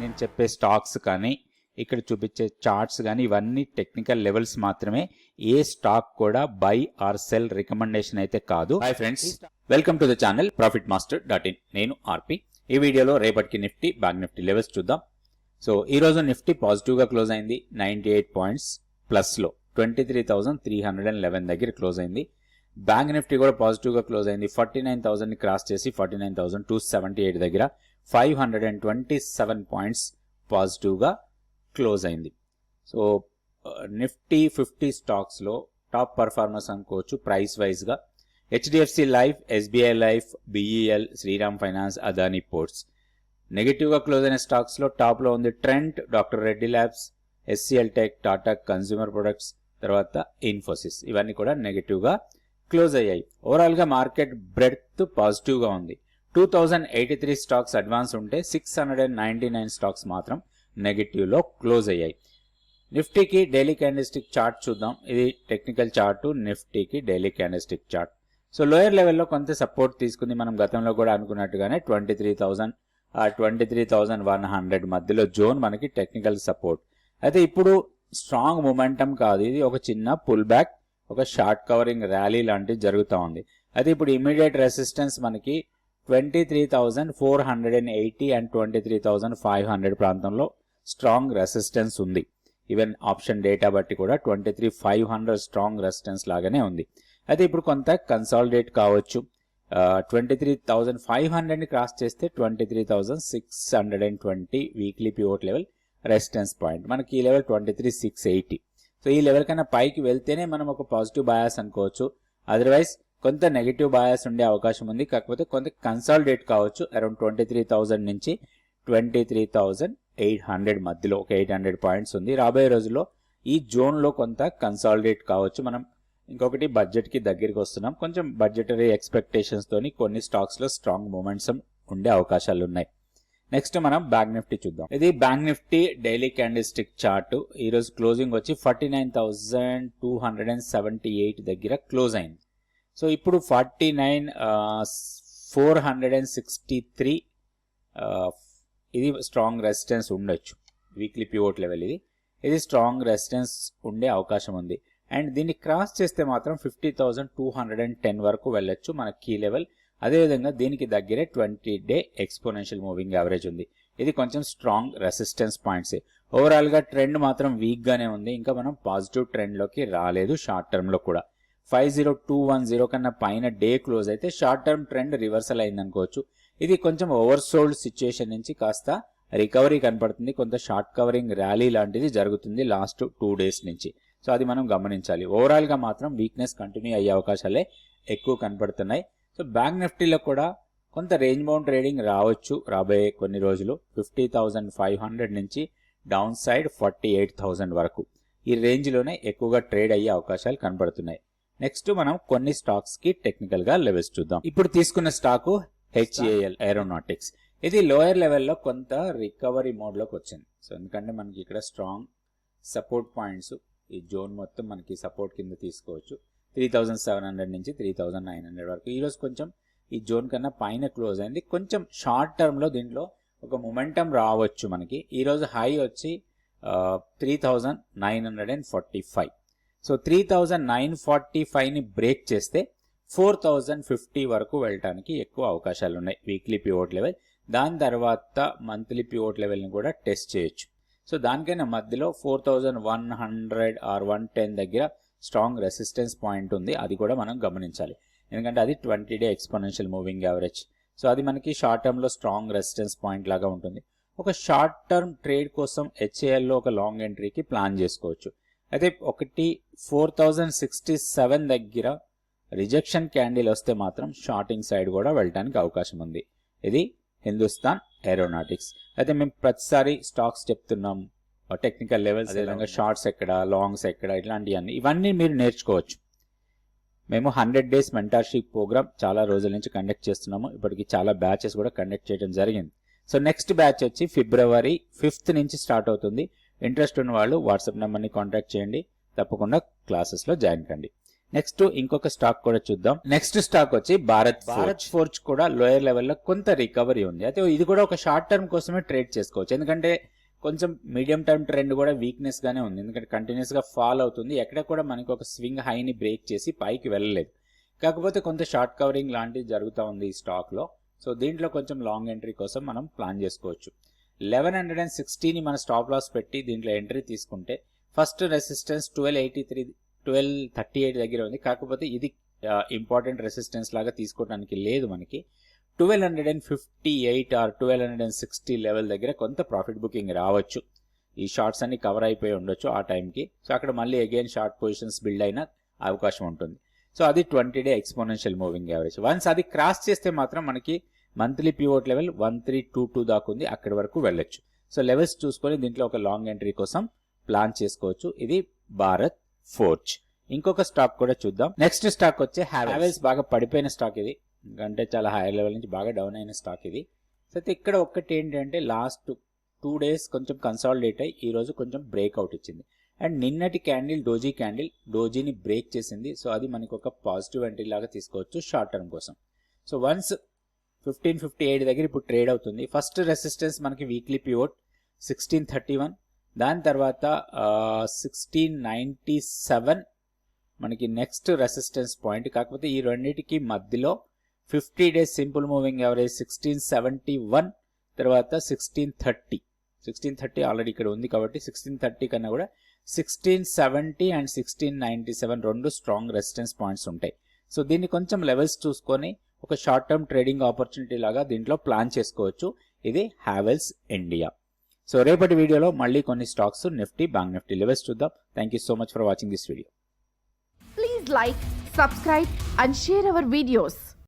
నేను చెప్పే స్టాక్స్ కానీ ఇక్కడ చూపించే చార్ట్స్ కానీ ఇవన్నీ టెక్నికల్ లెవెల్స్ మాత్రమే. ఏ స్టాక్ కూడా బై ఆర్ సెల్ రికమెండేషన్ అయితే కాదు. Hi friends welcome to the channel profit master dot in నేను ఆర్పి. ఈ వీడియోలో రేపటికి నిఫ్టీ బ్యాంక్ నిఫ్టీ లెవెల్స్ చూద్దాం. సో ఈ రోజు నిఫ్టీ పాజిటివ్గా క్లోజ్ అయింది. నైంటీ ఎయిట్ పాయింట్స్ ప్లస్లో. Twenty three thousand three hundred and eleven దగ్గర క్లోజ్ అయింది. బ్యాంక్ నిఫ్టీ కూడా పాజిటివ్గా క్లోజ్ అయింది. ఫార్టీ నైన్ థౌసండ్ని క్రాస్ చేసి forty nine thousand two seventy eight దగ్గర five hundred and twenty seven points పాజిటివ్గా క్లోజ్ అయింది సో uh, నిఫ్టీ ఫిఫ్టీ స్టాక్స్లో టాప్ పర్ఫార్మర్స్ అనుకోవచ్చు ప్రైస్ వైజ్గా HDFC life SBI life BEL Shriram finance Adani ports నెగిటివ్గా close అయిన స్టాక్స్లో టాప్లో ఉంది Trent doctor Reddy labs HCL tech Tata consumer products తర్వాత ఇన్ఫోసిస్ ఇవన్నీ కూడా నెగిటివ్గా క్లోజ్ అయ్యాయి. ఓవరాల్గా మార్కెట్ బ్రెడ్త్ పాజిటివ్గా ఉంది. Two thousand eighty three stocks advance ఉంటే six hundred and ninety nine stocks మాత్రం నెగిటివ్లో క్లోజ్ అయ్యాయి. నిఫ్టీకి డైలీ క్యాండిస్టిక్ చార్ట్ చూద్దాం. ఇది technical chart నిఫ్టీకి daily candlestick chart. So lower లెవెల్లో కొంత సపోర్ట్ తీసుకుంది. మనం గతంలో కూడా అనుకున్నట్టుగానే ట్వంటీ త్రీ థౌజండ్ ఆ twenty three thousand one hundred మధ్యలో జోన్ మనకి టెక్నికల్ సపోర్ట్. అయితే ఇప్పుడు స్ట్రాంగ్ మొమెంటం కాదు. ఇది ఒక చిన్న పుల్ బ్యాక్ ఒక షార్ట్ కవరింగ్ ర్యాలీ లాంటిది జరుగుతూ ఉంది. అయితే ఇప్పుడు ఇమీడియట్ రెసిస్టెన్స్ మనకి twenty three thousand four hundred and eighty and twenty three thousand five hundred ప్రాంతంలో స్ట్రాంగ్ రెసిస్టెన్స్ ఉంది. ఈవెన్ ఆప్షన్ డేటా బట్టి కూడా twenty three five hundred strong resistance లాగానే ఉంది. అయితే ఇప్పుడు కొంత కన్సాలిడేట్ కావచ్చు. ట్వంటీ త్రీ థౌజండ్ ఫైవ్ హండ్రెడ్ని క్రాస్ చేస్తే twenty three thousand six hundred and twenty weekly pivot level resistance point. మనకి ఈ level twenty three six eighty so ఈ లెవెల్ కన్నా పైకి వెళ్తేనే మనం ఒక పాజిటివ్ బయాస్ అనుకోవచ్చు. అదర్వైజ్ కొంత నెగిటివ్ బయాస్ ఉండే అవకాశం ఉంది. కాకపోతే కొంత కన్సాలిడేట్ కావచ్చు. అరౌండ్ ట్వంటీ త్రీ థౌజండ్ నుంచి twenty three thousand eight hundred మధ్యలో ఒక ఎయిట్ హండ్రెడ్ పాయింట్స్ ఉంది. రాబోయే రోజుల్లో ఈ జోన్లో కొంత కన్సాలిడేట్ కావచ్చు. మనం ఇంకొకటి బడ్జెట్కి దగ్గరికి వస్తున్నాం. కొంచెం బడ్జెటరీ ఎక్స్పెక్టేషన్స్ తోని కొన్ని స్టాక్స్లో స్ట్రాంగ్ మూమెంట్స్ ఉండే అవకాశాలు ఉన్నాయి నెక్స్ట్ మనం బ్యాంక్ నిఫ్టీ చూద్దాం. ఇది Bank Nifty daily candlestick chart ఈ రోజు క్లోజింగ్ వచ్చి forty nine thousand two hundred and seventy eight దగ్గర క్లోజ్ అయింది. సో ఇప్పుడు forty nine four hundred and sixty three ఇది స్ట్రాంగ్ రెసిస్టెన్స్ ఉండొచ్చు. వీక్లీ పివోట్ లెవెల్ ఇది. ఇది స్ట్రాంగ్ రెసిస్టెన్స్ ఉండే అవకాశం ఉంది. అండ్ దీన్ని క్రాస్ చేస్తే మాత్రం fifty thousand two hundred and ten వరకు వెళ్ళొచ్చు. మన కీ లెవెల్ అదేవిధంగా దీనికి దగ్గరే twenty day exponential moving average ఉంది. ఇది కొంచెం స్ట్రాంగ్ రెసిస్టెన్స్ పాయింట్స్. ఓవరాల్గా ట్రెండ్ మాత్రం వీక్గానే ఉంది. ఇంకా మనం పాజిటివ్ ట్రెండ్లోకి రాలేదు షార్ట్ టర్మ్లో కూడా. Five zero two one zero కన్నా పైన డే క్లోజ్ అయితే షార్ట్ టర్మ్ ట్రెండ్ రివర్సల్ అయిందనుకోవచ్చు ఇది కొంచెం ఓవర్ సోల్డ్ సిచ్యుయేషన్ నుంచి కాస్త రికవరీ కనపడుతుంది. కొంత షార్ట్ కవరింగ్ ర్యాలీ లాంటిది జరుగుతుంది లాస్ట్ టూ డేస్ నుంచి. సో అది మనం గమనించాలి. ఓవరాల్గా మాత్రం వీక్నెస్ కంటిన్యూ అయ్యే అవకాశాలే ఎక్కువ కనపడుతున్నాయి. సో బ్యాంక్ నిఫ్టీలో కూడా కొంత రేంజ్ బౌండ్ ట్రేడింగ్ రావచ్చు రాబోయే కొన్ని రోజులు. ఫిఫ్టీ థౌజండ్ ఫైవ్ హండ్రెడ్ నుంచి down side forty eight thousand వరకు. ఈ రేంజ్లోనే ఎక్కువగా ట్రేడ్ అయ్యే అవకాశాలు కనబడుతున్నాయి. నెక్స్ట్ మనం కొన్ని స్టాక్స్కి టెక్నికల్గా లెవెల్స్ చూద్దాం. ఇప్పుడు తీసుకున్న స్టాకు హెచ్ఏఎల్ ఏరోనాటిక్స్. ఇది లోయర్ లెవెల్లో కొంత రికవరీ మోడ్లోకి వచ్చింది. సో ఎందుకంటే మనకి ఇక్కడ స్ట్రాంగ్ సపోర్ట్ పాయింట్స్ ఈ జోన్ మొత్తం మనకి సపోర్ట్ కింద తీసుకోవచ్చు. త్రీ థౌజండ్ సెవెన్ హండ్రెడ్ నుంచి త్రీ థౌజండ్ నైన్ హండ్రెడ్ వరకు. ఈరోజు కొంచెం ఈ జోన్ కన్నా పైన క్లోజ్ అయింది. కొంచెం షార్ట్ టర్మ్లో దీంట్లో ఒక మొమెంటం రావచ్చు మనకి. ఈరోజు హై వచ్చి three thousand nine hundred and forty five so three thousand nine forty ఫైవ్ని break చేస్తే ఫోర్ థౌజండ్ ఫిఫ్టీ వరకు వెళ్ళటానికి ఎక్కువ అవకాశాలు ఉన్నాయి వీక్లీ పివోట్ లెవెల్. దాని తర్వాత మంత్లీ పివోట్ లెవెల్ని కూడా టెస్ట్ చేయొచ్చు. సో దానికైనా మధ్యలో four thousand one hundred or one ten దగ్గర స్ట్రాంగ్ రెసిస్టెన్స్ పాయింట్ ఉంది. అది కూడా మనం గమనించాలి. ఎందుకంటే అది twenty day exponential moving average so అది మనకి షార్ట్ టర్మ్లో స్ట్రాంగ్ రెసిస్టెన్స్ పాయింట్ లాగా ఉంటుంది. ఒక షార్ట్ టర్మ్ ట్రేడ్ కోసం హెచ్ఏఎల్లో ఒక లాంగ్ ఎంట్రీకి ప్లాన్ చేసుకోవచ్చు. అయితే ఒకటి ఫోర్ థౌజండ్ సిక్స్టీ సెవెన్ దగ్గర రిజెక్షన్ క్యాండిల్ వస్తే మాత్రం షార్టింగ్ సైడ్ కూడా వెళ్ళడానికి అవకాశం ఉంది. ఇది హిందుస్థాన్ ఏరోనాటిక్స్ అయితే మేము ప్రతిసారి స్టాక్స్ చెప్తున్నాం. టెక్నికల్ లెవెల్స్ అదేవిధంగా షార్ట్స్ ఎక్కడ లాంగ్స్ ఎక్కడ ఇట్లాంటివన్నీ ఇవన్నీ మీరు నేర్చుకోవచ్చు. మేము హండ్రెడ్ డేస్ మెంటార్షిప్ ప్రోగ్రామ్ చాలా రోజుల నుంచి కండక్ట్ చేస్తున్నాము. ఇప్పటికి చాలా బ్యాచెస్ కూడా కండక్ట్ చేయడం జరిగింది. సో నెక్స్ట్ బ్యాచ్ వచ్చి ఫిబ్రవరి ఫిఫ్త్ నుంచి స్టార్ట్ అవుతుంది. ఇంట్రెస్ట్ ఉన్న వాళ్ళు వాట్సాప్ నెంబర్ని కాంటాక్ట్ చేయండి. తప్పకుండా క్లాసెస్లో జాయిన్ కండి. నెక్స్ట్ ఇంకొక స్టాక్ కూడా చూద్దాం. నెక్స్ట్ స్టాక్ వచ్చి భారత్ భారత్ ఫోర్జ్ కూడా లోయర్ లెవెల్లో కొంత రికవరీ ఉంది. అయితే ఇది కూడా ఒక షార్ట్ టర్మ్ కోసమే ట్రేడ్ చేసుకోవచ్చు. ఎందుకంటే కొంచెం మీడియం టర్మ్ ట్రెండ్ కూడా వీక్నెస్ గానే ఉంది. ఎందుకంటే కంటిన్యూస్గా ఫాల్ అవుతుంది. ఎక్కడ కూడా మనకి ఒక స్వింగ్ హైని బ్రేక్ చేసి పైకి వెళ్ళలేదు. కాకపోతే కొంత షార్ట్ కవరింగ్ లాంటివి జరుగుతూ ఉంది ఈ స్టాక్లో. సో దీంట్లో కొంచెం లాంగ్ ఎంట్రీ కోసం మనం ప్లాన్ చేసుకోవచ్చు. లెవెన్ హండ్రెడ్ అండ్ సిక్స్టీని మన స్టాప్ లాస్ పెట్టి దీంట్లో ఎంట్రీ తీసుకుంటే first resistance twelve eighty three twelve thirty eight దగ్గర ఉంది. కాకపోతే ఇది ఇంపార్టెంట్ రెసిస్టెన్స్ లాగా తీసుకోవడానికి లేదు మనకి. Twelve hundred and fifty eight or twelve hundred and sixty level దగ్గర కొంత ప్రాఫిట్ బుకింగ్ రావచ్చు. ఈ షార్ట్స్ అన్ని కవర్ అయిపోయి ఉండొచ్చు ఆ టైంకి సో అక్కడ మళ్ళీ అగైన్ షార్ట్ పొజిషన్స్ బిల్డ్ అయిన అవకాశం ఉంటుంది. సో అది twenty day exponential moving average once అది క్రాస్ చేస్తే మాత్రం మనకి monthly pivot level one three two two దాకా ఉంది. అక్కడి వరకు వెళ్ళొచ్చు. సో లెవెల్స్ చూసుకొని దీంట్లో ఒక లాంగ్ ఎంట్రీ కోసం ప్లాన్ చేసుకోవచ్చు. ఇది భారత్ ఫోర్జ్ ఇంకొక స్టాక్ కూడా చూద్దాం. నెక్స్ట్ స్టాక్ వచ్చే హ్యావెల్స్ బాగా పడిపోయిన స్టాక్ ఇది. అంటే చాలా హైయర్ లెవెల్ నుంచి బాగా డౌన్ అయిన స్టాక్ ఇది. సో అయితే ఇక్కడ ఒక్కటి ఏంటంటే లాస్ట్ టూ డేస్ కొంచెం కన్సాలిడేట్ అయ్యి ఈరోజు కొంచెం బ్రేక్అవుట్ ఇచ్చింది. అండ్ నిన్నటి క్యాండిల్ డోజీ క్యాండిల్ డోజీని బ్రేక్ చేసింది. సో అది మనకి ఒక పాజిటివ్ ఎంట్రీ లాగా తీసుకోవచ్చు షార్ట్ టర్మ్ కోసం. So once fifteen fifty eight దగ్గర ఇప్పుడు ట్రేడ్ అవుతుంది. ఫస్ట్ రెసిస్టెన్స్ మనకి weekly pivot sixteen thirty one దాని తర్వాత సిక్స్టీన్ నైంటీ సెవెన్ మనకి నెక్స్ట్ రెసిస్టెన్స్ పాయింట్ కాకపోతే ఈ రెండింటికి మధ్యలో fifty days simple moving average sixteen seventy one తర్వాత sixteen thirty. Sixteen thirty already ఇక్కడ ఉంది కాబట్టి సిక్స్టీన్ థర్టీ కన్నా కూడా sixteen seventy and sixteen ninety seven రెండు స్ట్రాంగ్ రెసిస్టెన్స్ పాయింట్స్ ఉంటాయి. సో దీన్ని కొంచెం లెవెల్స్ చూసుకొని ఒక షార్ట్ టర్మ్ ట్రేడింగ్ ఆపర్చునిటీ లాగా దీంట్లో ప్లాన్ చేసుకోవచ్చు. ఇది హ్యావెల్స్ ఇండియా. సో రేపటి వీడియోలో మళ్ళీ కొన్ని stocks Nifty bank Nifty levels చూద్దాం. Thank you so much for watching this video please like subscribe and share our videos